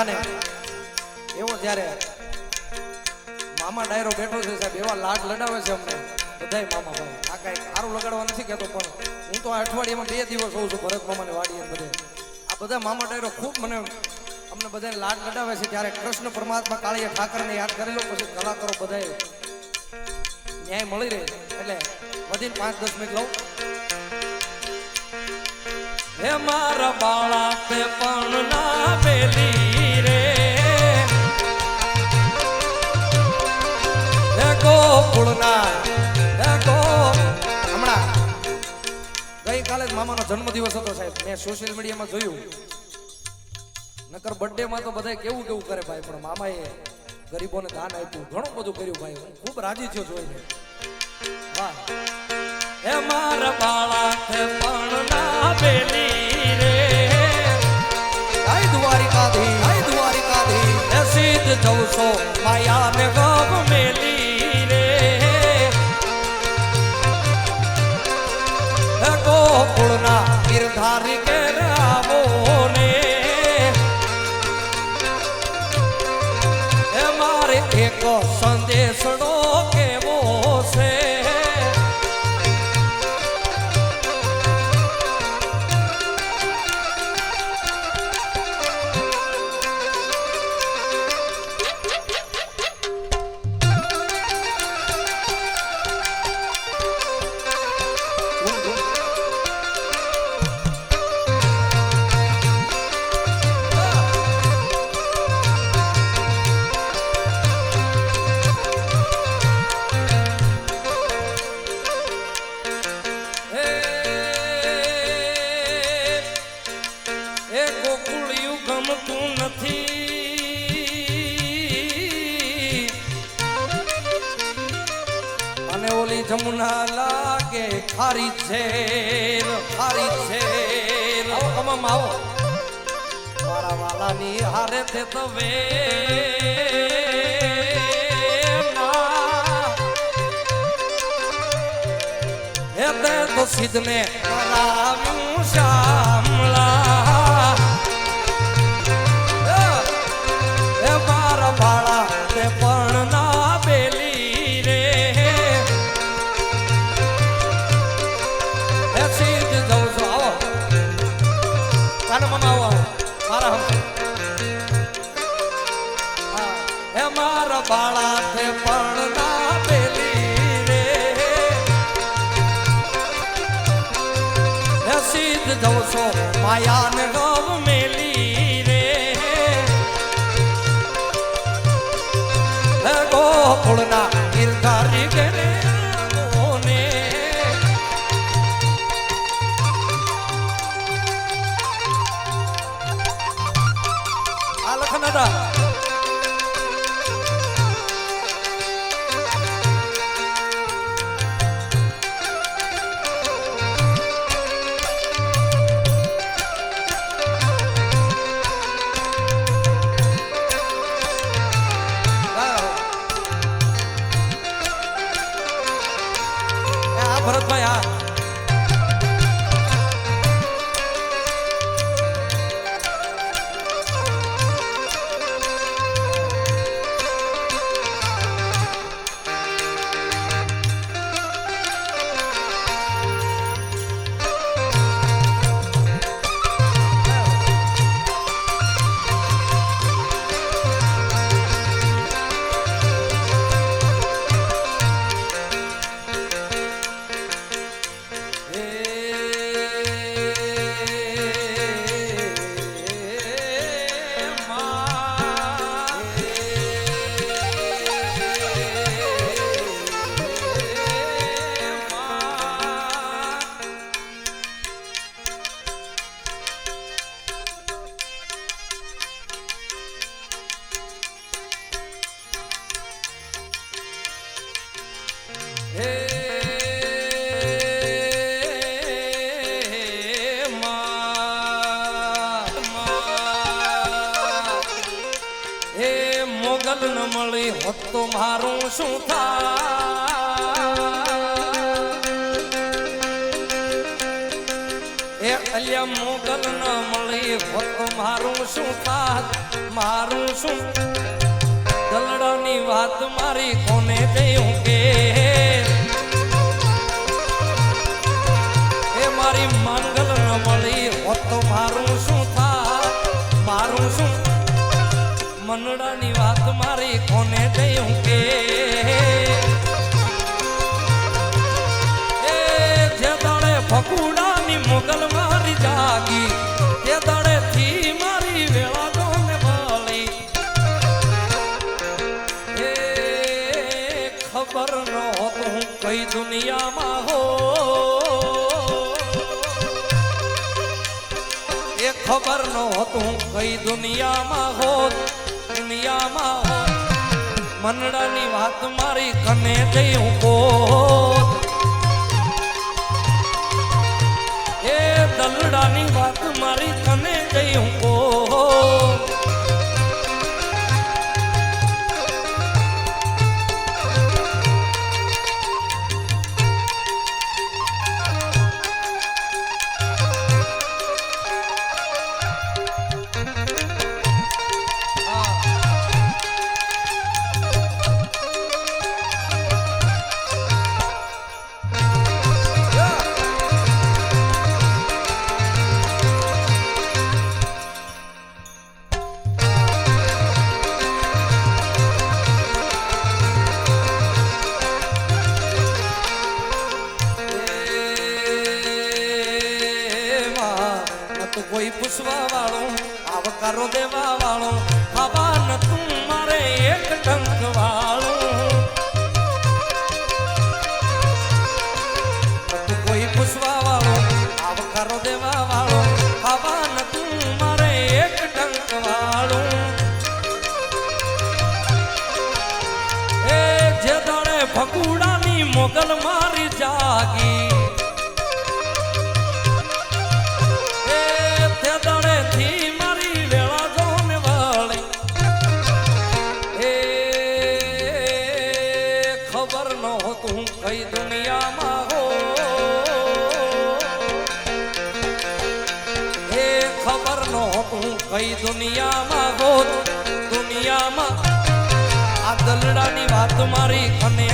અને એવો જ્યારે મામા ડાયરો બેઠો છે સાહેબ, એવા લાડ લડાવે છે અમને. બધાય મામા ભાઈ. આ કાંઈ સારું લગાડવા નથી કહેતો, પણ હું તો આ અઠવાડિયામાં બે દિવસ હોઉં છું ભરત મામાની વાડીએ બધે. આ બધા મામા ડાયરો ખૂબ મને, અમને બધાને લાડ લડાવે છે. ત્યારે કૃષ્ણ પરમાત્મા કાળીએ ઠાકરને યાદ કરી લો પછી કલાકારો બધાએ ન્યાય મળી રહે એટલે વધીને પાંચ દસ મિનિટ લઉં. હે મારા બાળા પણ ના પેલી જન્મદિવસ હતો સાહેબ. મેં સોશિયલ મીડિયામાં જોયું. નકર બર્થડે માં તો બધા કેવું કેવું કરે ભાઈ, પણ મામાએ ગરીબોને દાન આપ્યું. ઘણું બધું કર્યું ભાઈ. હું ખૂબ રાજી થયો જોઈને. વાહ. હે મારા બાળા તે પણ ના બેલી રે. જય દ્વારિકાધી જય દ્વારિકાધી હે સીધ જવસો માયા ને એક સંદેશનો જમુના લાગે, ખારી છે ખારી છે આવો કમામ આવો. મારા વાલાની હારે તે તો વે હે તે તો સિદ્ધને કરાવ્યું શામળા બાળા તે પણ ના પેલી રે. હે સિદ્ધ જઉં છો મોગલ ન મળી હોત તો મારું શું થાય? એ અલ્યા મોગલ ન મળી હોત તો મારું શું થાત? મારું શું? દલડાની વાત મારી કોને જયું કે? એ મારી માંગલ ન મળી હોત તો મારું શું થાત? મારું શું? મનડાની દુનિયામાં હો. એ ખબર ન હોત કઈ દુનિયામાં હોત દુનિયામાં હોત મનડાની વાત મારી કને જઈ હું કોત એ દલડાની વાત મારી કને જઈ હું આવકારો દેવા વાળો હવા તું મારે એક ટંક વાળો કોઈ પૂછવા વાળો આવકારો દેવા વાળો હવા ન તું મારે એક ટંક વાળો એ જે દળે ફકુડાની મોગલ મારી જાગી ખબર નહોતું કઈ દુનિયામાં હો. હે, ખબર નહોતું કઈ દુનિયામાં હો દુનિયામાં આ દલડાની વાત મારી કને